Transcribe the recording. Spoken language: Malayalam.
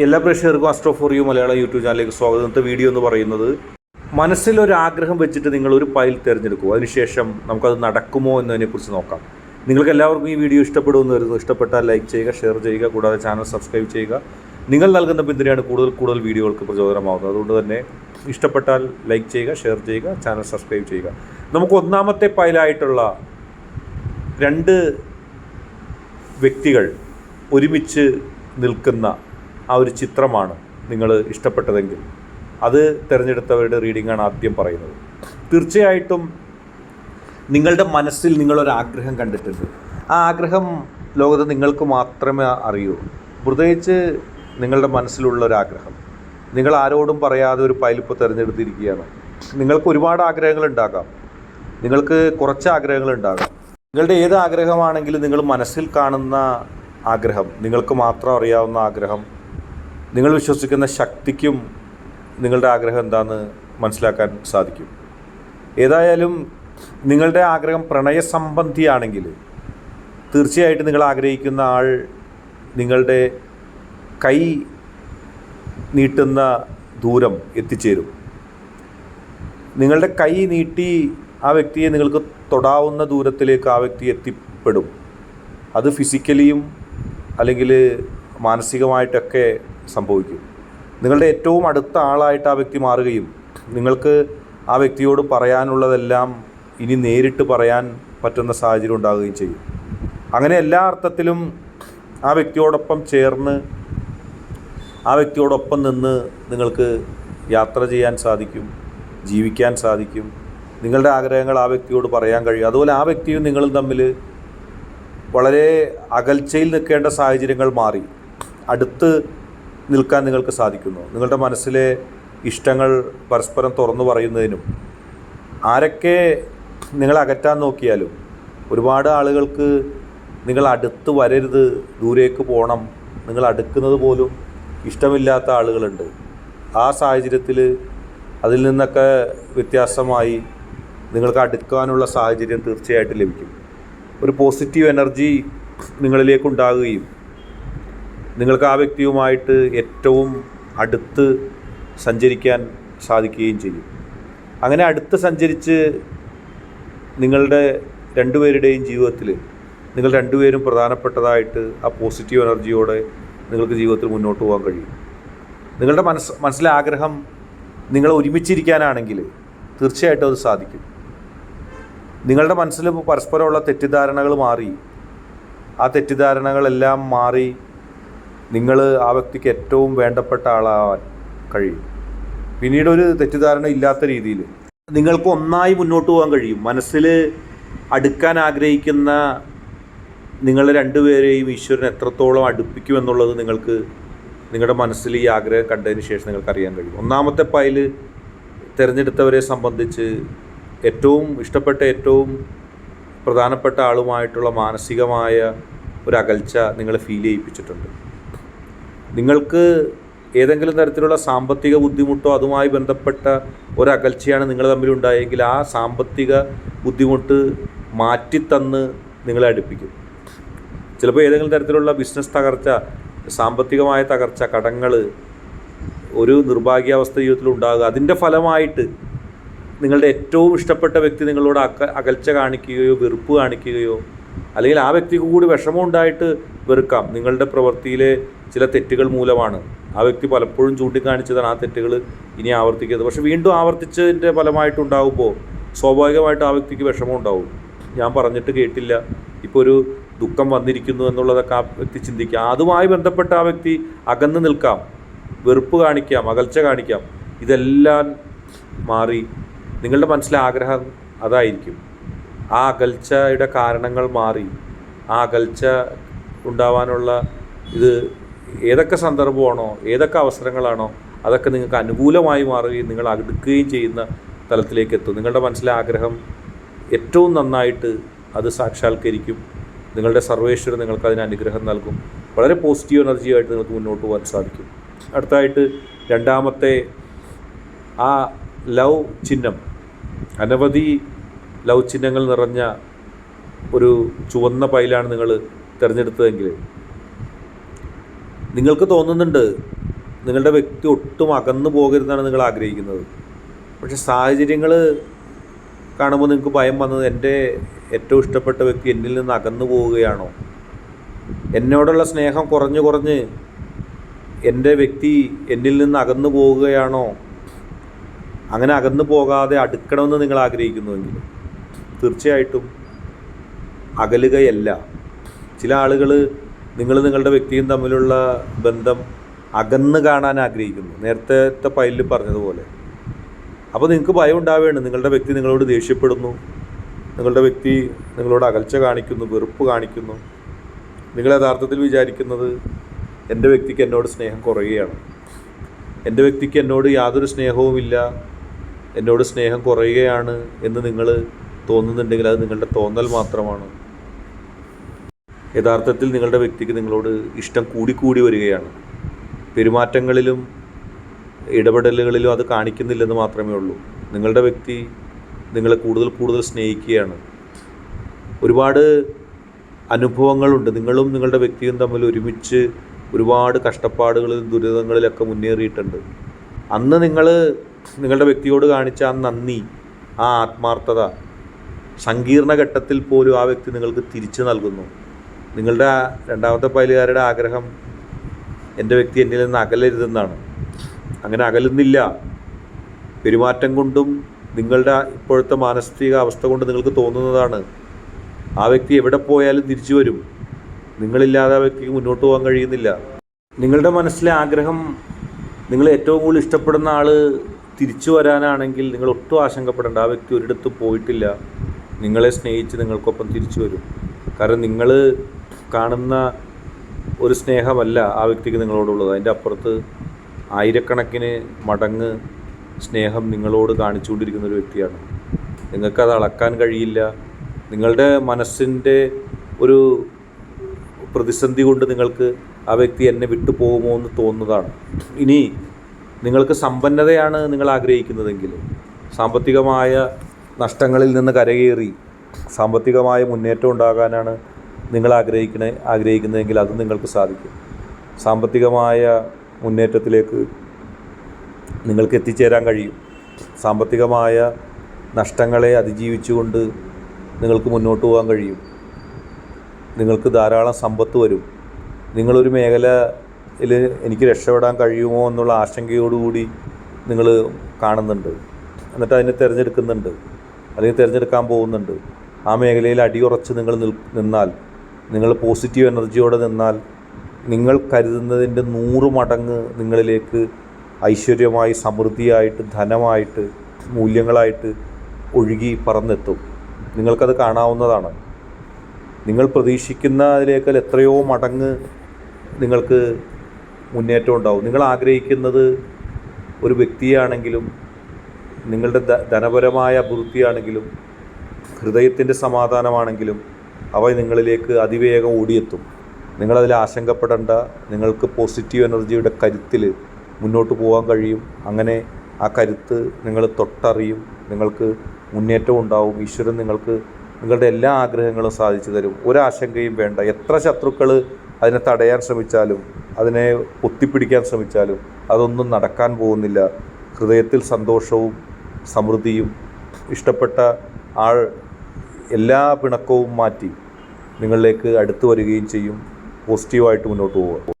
എല്ലാ പ്രേക്ഷകർക്കും Astro for you Malayalam YouTube ചാനലിലേക്ക് സ്വാഗതം. ഇന്നത്തെ വീഡിയോ എന്ന് പറയുന്നത് മനസ്സിലൊരാഗ്രഹം വെച്ചിട്ട് നിങ്ങൾ ഒരു ഫയൽ തിരഞ്ഞെടുക്കും അതിനുശേഷം നമുക്കത് നടക്കുമോ എന്നതിനെക്കുറിച്ച് നോക്കാം. നിങ്ങൾക്ക് എല്ലാവർക്കും ഈ വീഡിയോ ഇഷ്ടപ്പെടുമെന്ന് വരുന്നു ഇഷ്ടപ്പെട്ടാൽ ലൈക്ക് ചെയ്യുക ഷെയർ ചെയ്യുക കൂടാതെ ചാനൽ സബ്സ്ക്രൈബ് ചെയ്യുക. നിങ്ങൾ നൽകുന്ന പിന്തുണയാണ് കൂടുതൽ കൂടുതൽ വീഡിയോകൾക്ക് പ്രചോദനമാകുന്നത് അതുകൊണ്ട് തന്നെ ഇഷ്ടപ്പെട്ടാൽ ലൈക്ക് ചെയ്യുക ഷെയർ ചെയ്യുക ചാനൽ സബ്സ്ക്രൈബ് ചെയ്യുക. നമുക്ക് ഒന്നാമത്തെ ഫയലായിട്ടുള്ള രണ്ട് വ്യക്തികൾ ഒരുമിച്ച് നിൽക്കുന്ന ആ ഒരു ചിത്രമാണ് നിങ്ങൾ ഇഷ്ടപ്പെട്ടതെങ്കിൽ. അത് തിരഞ്ഞെടുത്തവരുടെ റീഡിംഗാണ് ആദ്യം പറയുന്നത്. തീർച്ചയായിട്ടും നിങ്ങളുടെ മനസ്സിൽ നിങ്ങളൊരാഗ്രഹം കണ്ടിട്ടുണ്ട്. ആ ആഗ്രഹം ലോകത്ത് നിങ്ങൾക്ക് മാത്രമേ അറിയൂ. പ്രത്യേകിച്ച് നിങ്ങളുടെ മനസ്സിലുള്ള ഒരാഗ്രഹം നിങ്ങൾ ആരോടും പറയാതെ ഒരു പൈലിപ്പോൾ തിരഞ്ഞെടുത്തിരിക്കുകയാണ്. നിങ്ങൾക്ക് ഒരുപാട് ആഗ്രഹങ്ങൾ ഉണ്ടാകാം. നിങ്ങൾക്ക് കുറച്ച് ആഗ്രഹങ്ങൾ ഉണ്ടാകാം. നിങ്ങളുടെ ഏത് ആഗ്രഹമാണെങ്കിലും നിങ്ങൾ മനസ്സിൽ കാണുന്ന ആഗ്രഹം നിങ്ങൾക്ക് മാത്രം അറിയാവുന്ന ആഗ്രഹം നിങ്ങൾ വിശ്വസിക്കുന്ന ശക്തിക്കും നിങ്ങളുടെ ആഗ്രഹം എന്താണെന്ന് മനസ്സിലാക്കാൻ സാധിക്കും. ഏതായാലും നിങ്ങളുടെ ആഗ്രഹം പ്രണയസംബന്ധിയാണെങ്കിൽ തീർച്ചയായിട്ടും നിങ്ങൾ ആഗ്രഹിക്കുന്ന ആൾ നിങ്ങളുടെ കൈ നീട്ടുന്ന ദൂരം എത്തിച്ചേരും. നിങ്ങളുടെ കൈ നീട്ടി ആ വ്യക്തിയെ നിങ്ങൾക്ക് തൊടാവുന്ന ദൂരത്തിലേക്ക് ആ വ്യക്തി എത്തിപ്പെടും. അത് ഫിസിക്കലിയും അല്ലെങ്കിൽ മാനസികമായിട്ടൊക്കെ സംഭവിക്കും. നിങ്ങളുടെ ഏറ്റവും അടുത്ത ആളായിട്ട് ആ വ്യക്തി മാറുകയും നിങ്ങൾക്ക് ആ വ്യക്തിയോട് പറയാനുള്ളതെല്ലാം ഇനി നേരിട്ട് പറയാൻ പറ്റുന്ന സാഹചര്യം ഉണ്ടാകുകയും ചെയ്യും. അങ്ങനെ എല്ലാ അർത്ഥത്തിലും ആ വ്യക്തിയോടൊപ്പം ചേർന്ന് ആ വ്യക്തിയോടൊപ്പം നിന്ന് നിങ്ങൾക്ക് യാത്ര ചെയ്യാൻ സാധിക്കും ജീവിക്കാൻ സാധിക്കും. നിങ്ങളുടെ ആഗ്രഹങ്ങൾ ആ വ്യക്തിയോട് പറയാൻ കഴിയും. അതുപോലെ ആ വ്യക്തിയും നിങ്ങളും തമ്മിൽ വളരെ അകൽച്ചയിൽ നിൽക്കേണ്ട സാഹചര്യങ്ങൾ മാറി. അടുത്ത് നിൽക്കാൻ നിങ്ങൾക്ക് സാധിക്കുന്നു. നിങ്ങളുടെ മനസ്സിലെ ഇഷ്ടങ്ങൾ പരസ്പരം തുറന്നു പറയുന്നതിനും ആരൊക്കെ നിങ്ങളെ അകറ്റാൻ നോക്കിയാലും ഒരുപാട് ആളുകൾക്ക് നിങ്ങൾ അടുത്ത് വരരുത് ദൂരേക്ക് പോകണം നിങ്ങൾ അടുക്കുന്നത് പോലും ഇഷ്ടമില്ലാത്ത ആളുകളുണ്ട്. ആ സാഹചര്യത്തിൽ അതിൽ നിന്നൊക്കെ വ്യത്യാസമായി നിങ്ങൾക്ക് അടുക്കാനുള്ള സാഹചര്യം തീർച്ചയായിട്ടും ലഭിക്കും. ഒരു പോസിറ്റീവ് എനർജി നിങ്ങളിലേക്ക് ഉണ്ടാകുകയും നിങ്ങൾക്ക് ആ വ്യക്തിയുമായിട്ട് ഏറ്റവും അടുത്ത് സഞ്ചരിക്കാൻ സാധിക്കുകയും ചെയ്യും. അങ്ങനെ അടുത്ത് സഞ്ചരിച്ച് നിങ്ങളുടെ രണ്ടുപേരുടെയും ജീവിതത്തിൽ നിങ്ങൾ രണ്ടുപേരും പ്രധാനപ്പെട്ടതായിട്ട് ആ പോസിറ്റീവ് എനർജിയോടെ നിങ്ങൾക്ക് ജീവിതത്തിൽ മുന്നോട്ട് പോകാൻ കഴിയും. നിങ്ങളുടെ മനസ്സ് മനസ്സിലെ ആഗ്രഹം നിങ്ങൾ ഒരുമിച്ചിരിക്കാനാണെങ്കിൽ തീർച്ചയായിട്ടും അത് സാധിക്കും. നിങ്ങളുടെ മനസ്സിൽ പരസ്പരമുള്ള തെറ്റിദ്ധാരണകൾ മാറി ആ തെറ്റിദ്ധാരണകളെല്ലാം മാറി നിങ്ങൾ ആ വ്യക്തിക്ക് ഏറ്റവും വേണ്ടപ്പെട്ട ആളാവാൻ കഴിയും. പിന്നീട് ഒരു തെറ്റിദ്ധാരണ ഇല്ലാത്ത രീതിയിൽ നിങ്ങൾക്ക് ഒന്നായി മുന്നോട്ട് പോകാൻ കഴിയും. മനസ്സിൽ അടുക്കാൻ ആഗ്രഹിക്കുന്ന നിങ്ങൾ രണ്ടുപേരെയും ഈശ്വരൻ എത്രത്തോളം അടുപ്പിക്കുമെന്നുള്ളത് നിങ്ങൾക്ക് നിങ്ങളുടെ മനസ്സിൽ ഈ ആഗ്രഹം കണ്ടതിന് ശേഷം നിങ്ങൾക്ക് അറിയാൻ കഴിയും. ഒന്നാമത്തെ പൈൽ തിരഞ്ഞെടുത്തവരെ സംബന്ധിച്ച് ഏറ്റവും ഇഷ്ടപ്പെട്ട ഏറ്റവും പ്രധാനപ്പെട്ട ആളുമായിട്ടുള്ള മാനസികമായ ഒരു അകൽച്ച നിങ്ങൾ ഫീൽ ചെയ്യിപ്പിച്ചിട്ടുണ്ട്. നിങ്ങൾക്ക് ഏതെങ്കിലും തരത്തിലുള്ള സാമ്പത്തിക ബുദ്ധിമുട്ടോ അതുമായി ബന്ധപ്പെട്ട ഒരകൽച്ചയാണ് നിങ്ങൾ തമ്മിലുണ്ടായെങ്കിൽ ആ സാമ്പത്തിക ബുദ്ധിമുട്ട് മാറ്റിത്തന്ന് നിങ്ങളെ അടുപ്പിക്കും. ചിലപ്പോൾ ഏതെങ്കിലും തരത്തിലുള്ള ബിസിനസ് തകർച്ച സാമ്പത്തികമായ തകർച്ച കടങ്ങൾ ഒരു നിർഭാഗ്യാവസ്ഥ ജീവിതത്തിൽ ഉണ്ടാകുക അതിന്റെ ഫലമായിട്ട് നിങ്ങളുടെ ഏറ്റവും ഇഷ്ടപ്പെട്ട വ്യക്തി നിങ്ങളോട് അക അകൽച്ച കാണിക്കുകയോ വെറുപ്പ് കാണിക്കുകയോ അല്ലെങ്കിൽ ആ വ്യക്തിക്ക് കൂടി വിഷമം ഉണ്ടായിട്ട് വെറുക്കാം. നിങ്ങളുടെ പ്രവൃത്തിയിലെ ചില തെറ്റുകൾ മൂലമാണ്. ആ വ്യക്തി പലപ്പോഴും ചൂണ്ടിക്കാണിച്ചതാണ് ആ തെറ്റുകൾ ഇനി ആവർത്തിക്കുന്നത് പക്ഷെ വീണ്ടും ആവർത്തിച്ചതിന്റെ ഫലമായിട്ടുണ്ടാകുമ്പോൾ സ്വാഭാവികമായിട്ട് ആ വ്യക്തിക്ക് വിഷമം ഉണ്ടാവും. ഞാൻ പറഞ്ഞിട്ട് കേട്ടില്ല. ഇപ്പോൾ ഒരു ദുഃഖം വന്നിരിക്കുന്നു എന്നുള്ളതൊക്കെ ആ വ്യക്തി ചിന്തിക്കാം. അതുമായി ബന്ധപ്പെട്ട ആ വ്യക്തി അകന്ന് നിൽക്കാം. വെറുപ്പ് കാണിക്കാം അകൽച്ച കാണിക്കാം. ഇതെല്ലാം മാറി നിങ്ങളുടെ മനസ്സിലെ ആഗ്രഹം അതായിരിക്കും. ആ അകൽച്ചയുടെ കാരണങ്ങൾ മാറി. ആ അകൽച്ച ഉണ്ടാവാനുള്ള ഇത് ഏതൊക്കെ സന്ദർഭമാണോ ഏതൊക്കെ അവസരങ്ങളാണോ അതൊക്കെ നിങ്ങൾക്ക് അനുകൂലമായി മാറുകയും നിങ്ങൾ അടുക്കുകയും ചെയ്യുന്ന തലത്തിലേക്ക് എത്തും. നിങ്ങളുടെ മനസ്സിലെ ആഗ്രഹം ഏറ്റവും നന്നായിട്ട് അത് സാക്ഷാത്കരിക്കും. നിങ്ങളുടെ സർവേശ്വരൻ നിങ്ങൾക്ക് അതിന് അനുഗ്രഹം നൽകും. വളരെ പോസിറ്റീവ് എനർജിയായിട്ട് നിങ്ങൾക്ക് മുന്നോട്ട് പോകാൻ സാധിക്കും. അടുത്തായിട്ട് രണ്ടാമത്തെ ആ ലവ് ചിഹ്നം. അനവധി ലവ് ചിഹ്നങ്ങൾ നിറഞ്ഞ ഒരു ചുവന്ന പൈലാണ് നിങ്ങൾ തിരഞ്ഞെടുത്തതെങ്കിൽ നിങ്ങൾക്ക് തോന്നുന്നുണ്ട് നിങ്ങളുടെ വ്യക്തി ഒട്ടും അകന്നു പോകരുതെന്നാണ് നിങ്ങൾ ആഗ്രഹിക്കുന്നത്. പക്ഷെ സാഹചര്യങ്ങൾ കാണുമ്പോൾ നിങ്ങൾക്ക് ഭയം വന്നത് എന്റെ ഏറ്റവും ഇഷ്ടപ്പെട്ട വ്യക്തി എന്നിൽ നിന്ന് അകന്നു പോവുകയാണോ? എന്നോടുള്ള സ്നേഹം കുറഞ്ഞു കുറഞ്ഞ് എന്റെ വ്യക്തി എന്നിൽ നിന്ന് അകന്നു പോവുകയാണോ? അങ്ങനെ അകന്നു പോകാതെ അടുക്കണമെന്ന് നിങ്ങൾ ആഗ്രഹിക്കുന്നുവെങ്കിൽ തീർച്ചയായിട്ടും അകലുകയല്ല. ചില ആളുകൾ നിങ്ങൾ നിങ്ങളുടെ വ്യക്തിയും തമ്മിലുള്ള ബന്ധം അകന്ന് കാണാൻ ആഗ്രഹിക്കുന്നു. നേരത്തെ പൈലിൽ പറഞ്ഞതുപോലെ. അപ്പോൾ നിങ്ങൾക്ക് ഭയം ഉണ്ടാവുകയാണ്. നിങ്ങളുടെ വ്യക്തി നിങ്ങളോട് ദേഷ്യപ്പെടുന്നു. നിങ്ങളുടെ വ്യക്തി നിങ്ങളോട് അകൽച്ച കാണിക്കുന്നു വെറുപ്പ് കാണിക്കുന്നു. നിങ്ങൾ യഥാർത്ഥത്തിൽ വിചാരിക്കുന്നത് എന്റെ വ്യക്തിക്ക് എന്നോട് സ്നേഹം കുറയുകയാണ്. എന്റെ വ്യക്തിക്ക് എന്നോട് യാതൊരു സ്നേഹവുമില്ല. എന്നോട് സ്നേഹം കുറയുകയാണ് എന്ന് നിങ്ങൾ തോന്നുന്നുണ്ടെങ്കിൽ അത് നിങ്ങളുടെ തോന്നൽ മാത്രമാണ്. യഥാർത്ഥത്തിൽ നിങ്ങളുടെ വ്യക്തിക്ക് നിങ്ങളോട് ഇഷ്ടം കൂടിക്കൂടി വരികയാണ്. പെരുമാറ്റങ്ങളിലും ഇടപെടലുകളിലും അത് കാണിക്കുന്നില്ലെന്ന് മാത്രമേ ഉള്ളൂ. നിങ്ങളുടെ വ്യക്തി നിങ്ങളെ കൂടുതൽ കൂടുതൽ സ്നേഹിക്കുകയാണ്. ഒരുപാട് അനുഭവങ്ങളുണ്ട്. നിങ്ങളും നിങ്ങളുടെ വ്യക്തിയും തമ്മിൽ ഒരുമിച്ച് ഒരുപാട് കഷ്ടപ്പാടുകളിലും ദുരിതങ്ങളിലൊക്കെ മുന്നേറിയിട്ടുണ്ട്. അന്ന് നിങ്ങൾ നിങ്ങളുടെ വ്യക്തിയോട് കാണിച്ച ആ നന്ദി ആ ആത്മാർത്ഥത സങ്കീർണ ഘട്ടത്തിൽ പോലും ആ വ്യക്തി നിങ്ങൾക്ക് തിരിച്ചു നൽകുന്നു. നിങ്ങളുടെ രണ്ടാമത്തെ പൈലുകാരുടെ ആഗ്രഹം എന്റെ വ്യക്തി എന്നിൽ നിന്ന് അകലരുതെന്നാണ്. അങ്ങനെ അകലുന്നില്ല. പെരുമാറ്റം കൊണ്ടും നിങ്ങളുടെ ഇപ്പോഴത്തെ മാനസിക അവസ്ഥ കൊണ്ട് നിങ്ങൾക്ക് തോന്നുന്നതാണ്. ആ വ്യക്തി എവിടെ പോയാലും തിരിച്ചു വരും. നിങ്ങളില്ലാതെ ആ വ്യക്തിക്ക് മുന്നോട്ട് പോകാൻ കഴിയുന്നില്ല. നിങ്ങളുടെ മനസ്സിലെ ആഗ്രഹം നിങ്ങൾ ഏറ്റവും കൂടുതൽ ഇഷ്ടപ്പെടുന്ന ആൾ തിരിച്ചു വരാനാണെങ്കിൽ നിങ്ങൾ ഒട്ടും ആശങ്കപ്പെടേണ്ട. ആ വ്യക്തി ഒരിടത്തും പോയിട്ടില്ല. നിങ്ങളെ സ്നേഹിച്ച് നിങ്ങൾക്കൊപ്പം തിരിച്ചു വരും. കാരണം നിങ്ങൾ കാണുന്ന ഒരു സ്നേഹമല്ല ആ വ്യക്തിക്ക് നിങ്ങളോടുള്ളത്. അതിന്റെ അപ്പുറത്ത് ആയിരക്കണക്കിന് മടങ്ങ് സ്നേഹം നിങ്ങളോട് കാണിച്ചുകൊണ്ടിരിക്കുന്ന ഒരു വ്യക്തിയാണ്. നിങ്ങൾക്കത് അളക്കാൻ കഴിയില്ല. നിങ്ങളുടെ മനസ്സിന്റെ ഒരു പ്രതിസന്ധി കൊണ്ട് നിങ്ങൾക്ക് ആ വ്യക്തി എന്നെ വിട്ടു പോകുമോ എന്ന് തോന്നുന്നതാണ്. ഇനി നിങ്ങൾക്ക് സമ്പന്നതയാണ് നിങ്ങൾ ആഗ്രഹിക്കുന്നതെങ്കിൽ സാമ്പത്തികമായ നഷ്ടങ്ങളിൽ നിന്ന് കരകയറി സാമ്പത്തികമായ മുന്നേറ്റം ഉണ്ടാകാനാണ് നിങ്ങൾ ആഗ്രഹിക്കണ ആഗ്രഹിക്കുന്നതെങ്കിൽ അത് നിങ്ങൾക്ക് സാധിക്കും. സാമ്പത്തികമായ മുന്നേറ്റത്തിലേക്ക് നിങ്ങൾക്ക് എത്തിച്ചേരാൻ കഴിയും. സാമ്പത്തികമായ നഷ്ടങ്ങളെ അതിജീവിച്ചുകൊണ്ട് നിങ്ങൾക്ക് മുന്നോട്ട് പോകാൻ കഴിയും. നിങ്ങൾക്ക് ധാരാളം സമ്പത്ത് വരും. നിങ്ങളൊരു മേഖലയിൽ എനിക്ക് രക്ഷപ്പെടാൻ കഴിയുമോ എന്നുള്ള ആശങ്കയോടുകൂടി നിങ്ങൾ കാണുന്നുണ്ട്. എന്നിട്ട് അതിനെ തിരഞ്ഞെടുക്കുന്നുണ്ട്. അല്ലെങ്കിൽ തിരഞ്ഞെടുക്കാൻ പോകുന്നുണ്ട്. ആ മേഖലയിൽ അടിയുറച്ച് നിങ്ങൾ നിൽ നിന്നാൽ നിങ്ങൾ പോസിറ്റീവ് എനർജിയോടെ നിന്നാൽ നിങ്ങൾ കരുതുന്നതിന്റെ നൂറ് മടങ്ങ് നിങ്ങളിലേക്ക് ഐശ്വര്യമായി സമൃദ്ധിയായിട്ട് ധനമായിട്ട് മൂല്യങ്ങളായിട്ട് ഒഴുകി പറന്നെത്തും. നിങ്ങൾക്കത് കാണാവുന്നതാണ്. നിങ്ങൾ പ്രതീക്ഷിക്കുന്ന അതിലേക്കാൾ എത്രയോ മടങ്ങ് നിങ്ങൾക്ക് മുന്നേറ്റം ഉണ്ടാവും. നിങ്ങൾ ആഗ്രഹിക്കുന്നത് ഒരു വ്യക്തിയാണെങ്കിലും നിങ്ങളുടെ ധനപരമായ അഭിവൃദ്ധിയാണെങ്കിലും ഹൃദയത്തിന്റെ സമാധാനമാണെങ്കിലും അവ നിങ്ങളിലേക്ക് അതിവേഗം ഓടിയെത്തും. നിങ്ങളതിൽ ആശങ്കപ്പെടേണ്ട നിങ്ങൾക്ക് പോസിറ്റീവ് എനർജിയുടെ കരുത്തിൽ മുന്നോട്ട് പോകാൻ കഴിയും. അങ്ങനെ ആ കരുത്ത് നിങ്ങൾ തൊട്ടറിയും നിങ്ങൾക്ക് മുന്നേറ്റം ഉണ്ടാവും. ഈശ്വരൻ നിങ്ങൾക്ക് നിങ്ങളുടെ എല്ലാ ആഗ്രഹങ്ങളും സാധിച്ചു തരും. ഒരാശങ്കയും വേണ്ട. എത്ര ശത്രുക്കൾ അതിനെ തടയാൻ ശ്രമിച്ചാലും അതിനെ ഒത്തിപ്പിടിക്കാൻ ശ്രമിച്ചാലും അതൊന്നും നടക്കാൻ പോകുന്നില്ല. ഹൃദയത്തിൽ സന്തോഷവും സമൃദ്ധിയും ഇഷ്ടപ്പെട്ട ആൾ എല്ലാ പിണക്കവും മാറ്റി നിങ്ങളിലേക്ക് അടുത്തു വരികയും ചെയ്യും. പോസിറ്റീവായിട്ട് മുന്നോട്ട് പോവുക.